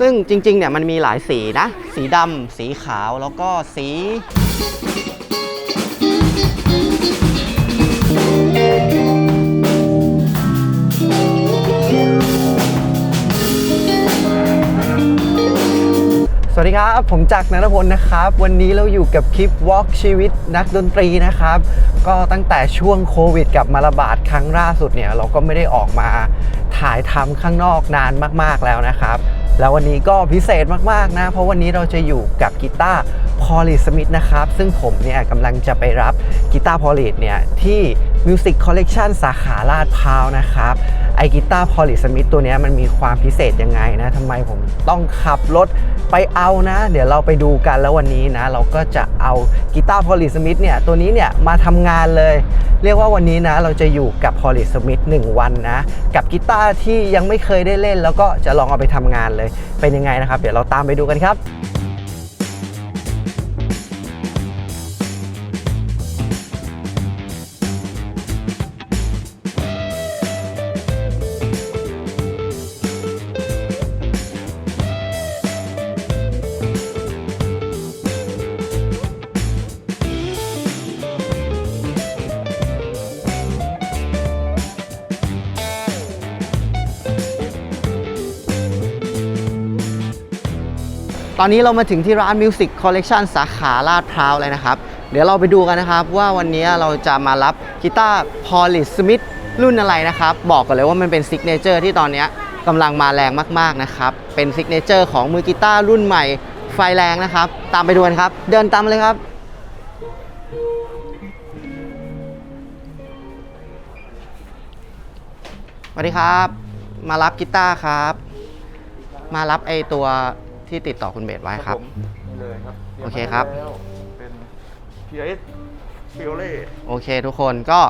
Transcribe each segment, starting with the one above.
ซึ่งจริงๆ เนี่ยมันมีหลายสีนะ สีดำ สีขาวแล้วก็สี สวัสดีครับ ผมจักรนรพลนะครับ วันนี้เราอยู่กับคลิป Walk ชีวิตนักดนตรีนะครับ ก็ตั้งแต่ช่วงโควิดกลับมาระบาดครั้งล่าสุดเนี่ย เราก็ไม่ได้ออกมาถ่ายทำข้างนอกนานมากๆแล้วนะครับ แล้ววันนี้ก็พิเศษมากๆนะ เพราะวันนี้เราจะอยู่กับกีตาร์ พอลิสมิธนะครับ ซึ่งผมเนี่ยกำลังจะไปรับกีตาร์พอลิสเนี่ยที่ Music Collection สาขาลาดพร้าวนะครับ ไอกีตาร์พอลิสมิธตัวนี้มันมีความพิเศษยังไงนะทำไมผมต้องขับรถไปเอานะ เดี๋ยวเราไปดูกันแล้ววันนี้นะ เราก็จะเอากีตาร์พอลิสมิธเนี่ยตัวนี้เนี่ยมาทำงานเลย เรียกว่าวันนี้นะเราจะอยู่กับพอลิสมิธ1วันนะ กับกีตาร์ที่ยังไม่เคยได้เล่น แล้วก็จะลองเอาไปทำงานเลยเป็นยังไงนะครับ เดี๋ยวเราตามไปดูกันครับ อนนี้เรามาถึงที่ร้าน Music Collection สาขาลาดพร้าวเลยนะครับ เดี๋ยวเราไปดูกันนะครับว่าวันนี้เราจะมารับกีตาร์ Polish Smith รุ่นอะไรนะครับ บอกกันเลยว่ามันเป็นซิกเนเจอร์ที่ตอนนี้กำลังมาแรงมากๆนะครับ เป็นซิกเนเจอร์ของมือกีตาร์รุ่นใหม่ไฟแรงนะครับ ตามไปดูกันครับ เดินตามเลยครับสวัสดีครับ มารับกีตาร์ครับ มารับไอตัว ที่ติดต่อคุณเบสไว้ครับ ผมนี่เลยครับตยมโอเคครับ มาแล้วเป็น PRS f i o l e โอเคทุกคนก็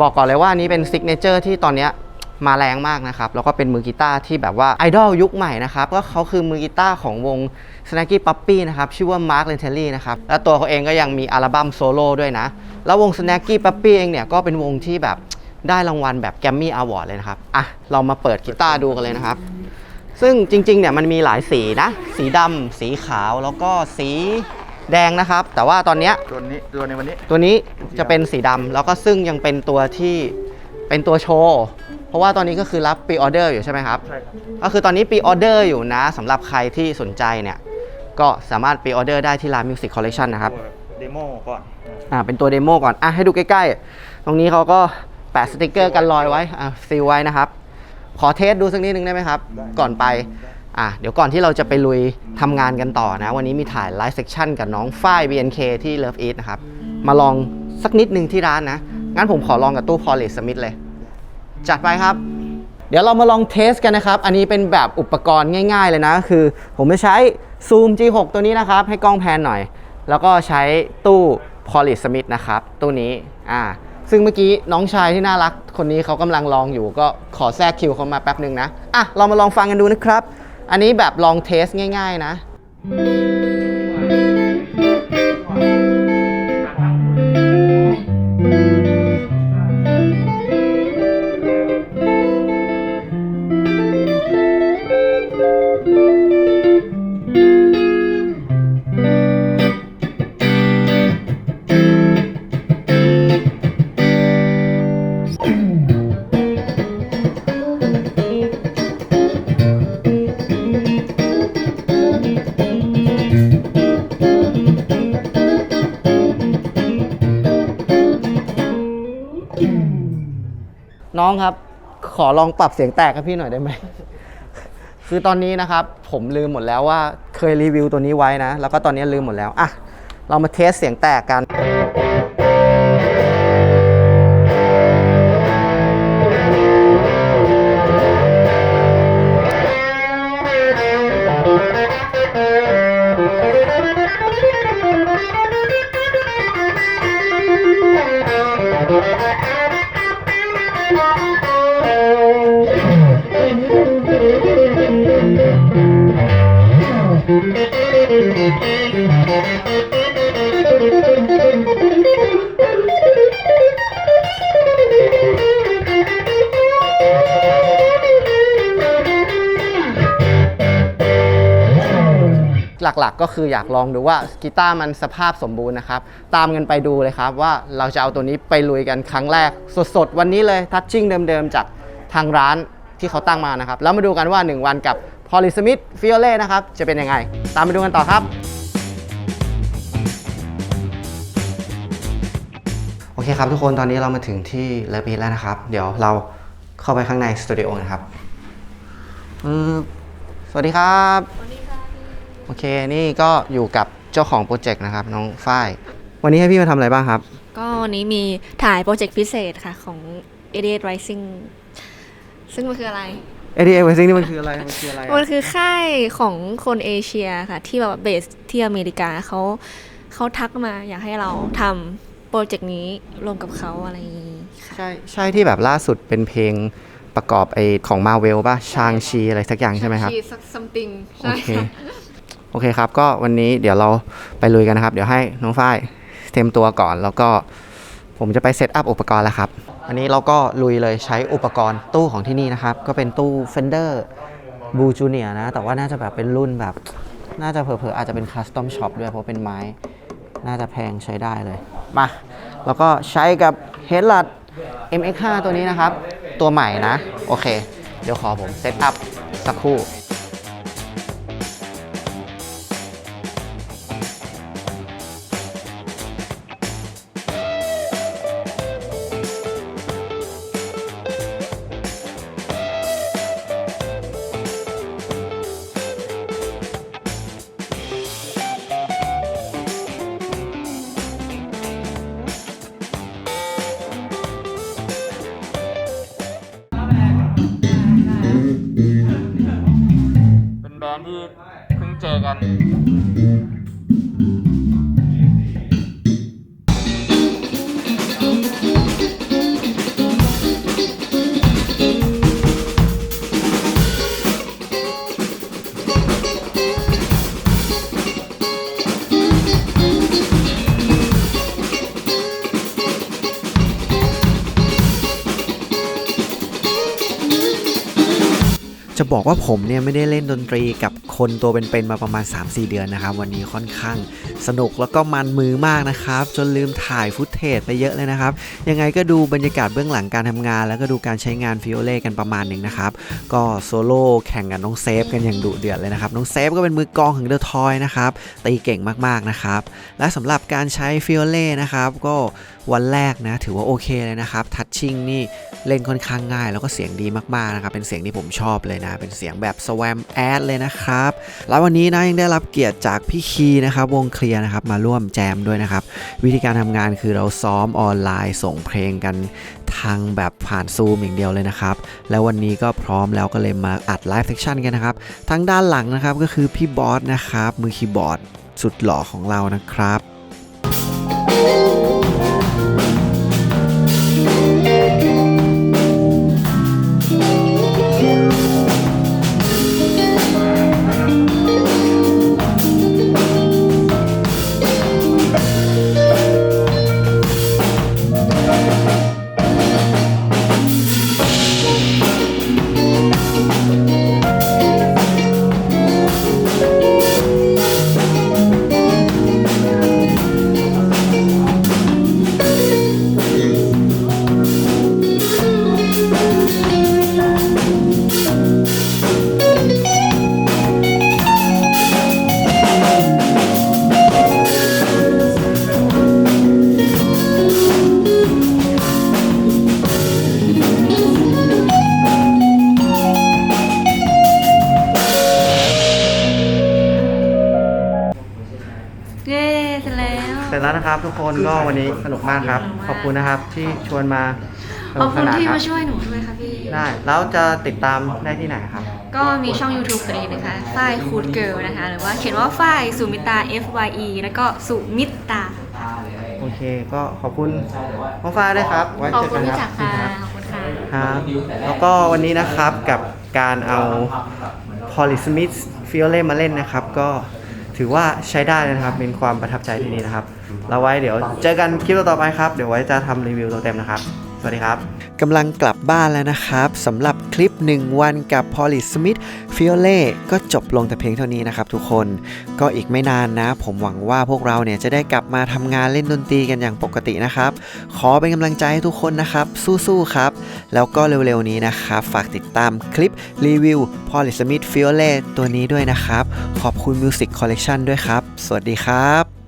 บอกก่อนเลยว่าอันนี้เป็นซิกเนเจอร์ที่ตอนเนี้ยมาแรงมากนะครับ แล้วก็เป็นมือกีตาร์ที่แบบว่าไอดอลยุคใหม่นะครับ ก็เขาคือมือกีตาร์ของวง Snacky Puppy นะครับ ชื่อว่า Mark l e n t e l l y นะครับ แล้วตัวเขาเองก็ยังมีอัลบั้มโซโล่ด้วยนะ แล้ววง Snacky Puppy เองเนี่ย ก็เป็นวงที่แบบได้รางวัลแบบ Grammy Award เลยนะครับ อะ เรามาเปิดกีตาร์ดูกันเลยนะครับ ซึ่งจริงๆเนี่ยมันมีหลายสีนะ สีดำสีขาวแล้วก็สีแดงนะครับ แต่ว่าตอนเนี้ยตัวนี้ตัวในวันนี้ ตัวนี้จะเป็นสีดำแล้วก็ซึ่งยังเป็นตัวที่เป็นตัวโชว์เพราะว่าตอนนี้ก็คือรับปีออเดอร์อยู่ใช่ไหมครับ ใช่ครับก็คือตอนนี้ปีออเดอร์อยู่นะสำหรับใครที่สนใจเนี่ย ก็สามารถปีออเดอร์ได้ที่ร้าน Music Collection นะครับ ตัวเดโมก่อนอ่าเป็นตัวเดโมก่อน อะให้ดูใกล้ๆ ตรงนี้เขาก็แปะสติกเกอร์กันรอยไว้ อะซีลไว้นะครับ ขอเทสดูสักนิดนึงได้ไหมครับ ก่อนไปอะเดี๋ยวก่อนที่เราจะไปลุยทำงานกันต่อนะ วันนี้มีถ่ายไลฟ์เซ c ชันกับน้องฝ้าย BNK ที่ Love Eat นะครับ มาลองสักนิดนึงที่ร้านนะ งั้นผมขอลองกับตู้ Polish Smith เลย จัดไปครับ เดี๋ยวเรามาลองเทสกันนะครับ อันนี้เป็นแบบอุปกรณ์ง่าย ๆ เลยนะคือ ผมจะใช้ Zoom G6 ตัวนี้นะครับ ให้กล้องแพนหน่อย แล้วก็ใช้ตู้ Polish Smith นะครับ ตู้นี้อ่า ซึ่งเมื่อกี้น้องชายที่น่ารัก คนนี้เขากำลังลองอยู่ ก็ขอแทรกคิวเขามาแป๊บหนึ่งนะ อะ เรามาลองฟังกันดูนะครับ อันนี้แบบลองเทสง่าย ๆ นะ น้องครับ ขอลองปรับเสียงแตกให้พี่หน่อยได้ไหม คือตอนนี้นะครับ ผมลืมหมดแล้วว่าเคยรีวิวตัวนี้ไว้นะ แล้วก็ตอนนี้ลืมหมดแล้ว อะ เรามาเทสเสียงแตกกัน หลักๆก็คืออยากลองดูว่ากีตาร์มันสภาพสมบูรณ์นะครับ ตามกันไปดูเลยครับว่าเราจะเอาตัวนี้ไปลุยกันครั้งแรก สดๆ วันนี้เลยทัชชิ่งเดิมๆ จากทางร้านที่เขาตั้งมานะครับ แล้วมาดูกันว่า 1 วันกับ Polysmith f i o l e นะครับ จะเป็นยังไง ตามไปดูกันต่อครับ โอเคครับทุกคนตอนนี้เรามาถึงที่เลบีแล้วนะครับ เดี๋ยวเราเข้าไปข้างในสตูดิโอนะครับปึ๊บสวัสดีครับสวัสดีค่ะพี่โอเคนี่ก็อยู่กับเจ้าของโปรเจกต์นะครับน้องฝ้ายวันนี้ให้พี่มาทำอะไรบ้างครับ ก็วันนี้มีถ่ายโปรเจกต์พิเศษค่ะของ a d 8 Rising ซึ่งมันคืออะไร a d a w a s i n g นี่มันคืออะไร มันคืออะไรอะมันคือค่ายของคนเอเชียค่ะ ที่แบบเบสที่อเมริกาเขาเขาทักมาอยากให้เราทำโปรเจกต์นี้รวมกับเขาอะไรอย่างนี้ค่ะ ใช่ใช่ที่แบบล่าสุดเป็นเพลงประกอบไอของมาเวลป่ะ ชางชีอะไรสักอย่างใช่ไหมครับ สัก something โอใช่เคโอเคครับ ก็วันนี้เดี๋ยวเราไปลุยกันนะครับ เดี๋ยวให้น้องฝ้ายเตรียมตัวก่อน แล้วก็ ผมจะไปเซตอัพอุปกรณ์แล้วครับ อันนี้เราก็ลุยเลยใช้อุปกรณ์ตู้ของที่นี่นะครับ ก็เป็นตู้ Fender Blue Junior นะ แต่ว่าน่าจะแบบเป็นรุ่นแบบ น่าจะเผลอๆอาจจะเป็นคัสตอมช็อปด้วยเพราะเป็นไม้ น่าจะแพงใช้ได้เลย มา แล้วก็ใช้กับ h e a d l u t MX5 ตัวนี้นะครับ ตัวใหม่นะ โอเค เดี๋ยวขอผมเซตอัพสักครู่ พิ่ บอกว่าผมเนี่ยไม่ได้เล่นดนตรีกับคนตัวเป็นๆมาประมาณ 3-4 เดือนนะครับ วันนี้ค่อนข้างสนุกแล้วก็มันมือมากนะครับ จนลืมถ่ายฟุตเทจไปเยอะเลยนะครับ ยังไงก็ดูบรรยากาศเบื้องหลังการทำงาน แล้วก็ดูการใช้งานฟิโอเล่กันประมาณหนึ่งนะครับ ก็โซโล่แข่งกับน้องเซฟกันอย่างดุเดือดเลยนะครับ น้องเซฟก็เป็นมือกองของเดอะทอยนะครับตีเก่งมากๆนะครับ และสำหรับการใช้ฟิโอเล่นะครับก็วันแรกนะถือว่าโอเคเลยนะครับทัชชิ่งนี่เล่นค่อนข้างง่าย แล้วก็เสียงดีมากๆนะครับเป็นเสียงที่ผมชอบเลยนะเป็นเสียงแบบสวมแอดเลยนะครับ แล้ววันนี้นะยังได้รับเกียรติจากพี่คีนะครับวงเคลียร์นะครับมาร่วมแจมด้วยนะครับ วิธีการทำงานคือเราซ้อมออนไลน์ส่งเพลงกันทางแบบผ่านซูมอย่างเดียวเลยนะครับ แล้ววันนี้ก็พร้อมแล้วก็เลยมาอัดไลฟ์เซ c ชันกันนะครับทางด้านหลังนะครับก็คือพี่บอสนะครับมือคีย์บอร์ดสุดหล่อของเรานะครับ แล้วนะครับ ทุกคนก็วันนี้สนุกมากครับ ขอบคุณนะครับที่ชวนมาสขอนุบกสคุณนานที่ครับมาช่วยหนูด้วยค่ะพี่ ได้แล้วจะติดตามได้ที่ไหนครับ ก็มีช่อง YouTube ตัวเองนะคะฝ้ายคูดเกิลนะคะ หรือว่าเขียนว่าฝ้ายสุมิตา F Y E แล้วก็สุมิตา โอเค ก็ขอบคุณพ่อฟ้าด้วยครับ ไว้ขอบเจอคุกัณนพี่คจัรักบรค่ะ ขอบคุณค่ะ ครับ แล้วก็วันนี้นะครับกับการเอา Polysmith f i o l e มาเล่นนะครับ ก็ถือว่าใช้ได้เลยนะครับ เป็นความประทับใจที่นี่นะครับ เราไว้เดี๋ยวเจอกันคลิปต่อไปครับ เดี๋ยวไว้จะทำรีวิวตัวเต็มนะครับ สวัสดีครับกำลังกลับบ้านแล้วนะครับสำหรับคลิป 1 วันกับ p o l y Smith f i o l e ก็จบลงแต่เพียงเท่านี้นะครับทุกคนก็อีกไม่นานนะ ผมหวังว่าพวกเราเนี่ยจะได้กลับมาทำงานเล่นดนตรีกันอย่างปกตินะครับ ขอเป็นกำลังใจให้ทุกคนนะครับ สู้ๆครับ แล้วก็เร็วๆนี้นะครับ ฝากติดตามคลิปรีวิว p o l y Smith f i o l e ตัวนี้ด้วยนะครับ ขอบคุณ Music Collection ด้วยครับ สวัสดีครับ